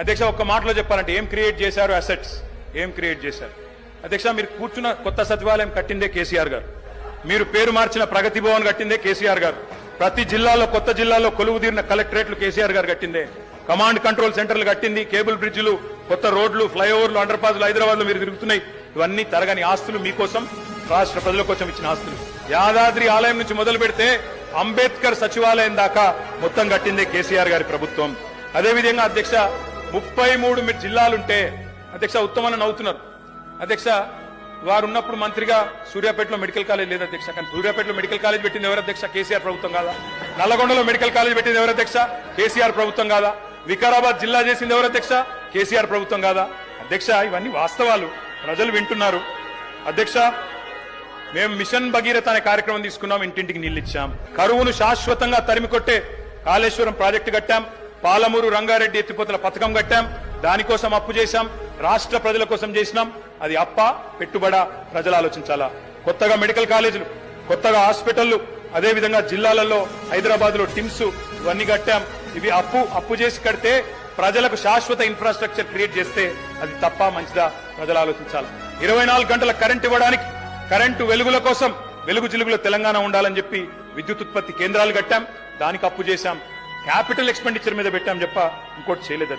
అధ్యక్ష ఒక్క మాటలో చెప్పాలంటే ఏం క్రియేట్ చేశారు అసెట్స్ ఏం క్రియేట్ చేశారు? అధ్యక్ష మీరు కూర్చున్న కొత్త సచివాలయం కట్టిందే కేసీఆర్ గారు. మీరు పేరు మార్చిన ప్రగతి భవన్ కట్టిందే కేసీఆర్ గారు. ప్రతి జిల్లాలో కొత్త జిల్లాలో కొలువు తీరిన కలెక్టరేట్లు కేసీఆర్ గారు కట్టిందే. కమాండ్ కంట్రోల్ సెంటర్లు కట్టింది కేబుల్ బ్రిడ్జ్లు కొత్త రోడ్లు ఫ్లైఓవర్లు అండర్ పాస్లు హైదరాబాద్లో మీరు తిరుగుతున్నాయి. ఇవన్నీ తరగని ఆస్తులు మీకోసం రాష్ట్ర ప్రజల కోసం ఇచ్చిన ఆస్తులు. యాదాద్రి ఆలయం నుంచి మొదలు పెడితే అంబేద్కర్ సచివాలయం దాకా మొత్తం కట్టిందే కేసీఆర్ గారి ప్రభుత్వం. అదేవిధంగా అధ్యక్ష ముప్పై మూడు మీ జిల్లాలుంటే అధ్యక్ష ఉత్తమన్న నవ్వుతున్నారు. అధ్యక్ష వారు ఉన్నప్పుడు మంత్రిగా సూర్యాపేటలో మెడికల్ కాలేజ్ లేదు అధ్యక్ష కానీ సూర్యాపేటలో మెడికల్ కాలేజ్ పెట్టింది ఎవరు అధ్యక్ష? కేసీఆర్ ప్రభుత్వం కాదా? నల్లగొండలో మెడికల్ కాలేజ్ పెట్టింది ఎవరు అధ్యక్ష? కేసీఆర్ ప్రభుత్వం కాదా? వికారాబాద్ జిల్లా చేసింది ఎవరు అధ్యక్ష? కేసీఆర్ ప్రభుత్వం కాదా? అధ్యక్ష ఇవన్నీ వాస్తవాలు. ప్రజలు వింటున్నారు. అధ్యక్ష మేము మిషన్ భగీరథ అనే కార్యక్రమం తీసుకున్నాం ఇంటింటికి నీళ్ళు ఇచ్చాం. కరువును శాశ్వతంగా తరిమి కొట్టే కాళేశ్వరం ప్రాజెక్టు కట్టాం. పాలమూరు రంగారెడ్డి ఎత్తిపోతల పథకం కట్టాం. దానికోసం అప్పు చేశాం. రాష్ట్ర ప్రజల కోసం చేసినాం. అది అప్ప పెట్టుబడ ప్రజలు ఆలోచించాలా? కొత్తగా మెడికల్ కాలేజీలు కొత్తగా హాస్పిటళ్ళు అదేవిధంగా జిల్లాలలో హైదరాబాద్లో టిమ్స్ ఇవన్నీ కట్టాం. ఇవి అప్పు అప్పు చేసి కడితే ప్రజలకు శాశ్వత ఇన్ఫ్రాస్ట్రక్చర్ క్రియేట్ చేస్తే అది తప్ప మంచిదా? ప్రజలు ఆలోచించాలి? ఇరవై నాలుగు గంటల కరెంట్ ఇవ్వడానికి కరెంటు వెలుగుల కోసం వెలుగు జిలుగులో తెలంగాణ ఉండాలని చెప్పి విద్యుత్ ఉత్పత్తి కేంద్రాలు కట్టాం. దానికి అప్పు చేశాం. క్యాపిటల్ ఎక్స్పెండిచర్ మీద పెట్టాం చెప్ప ఇంకోటి చేయలేదు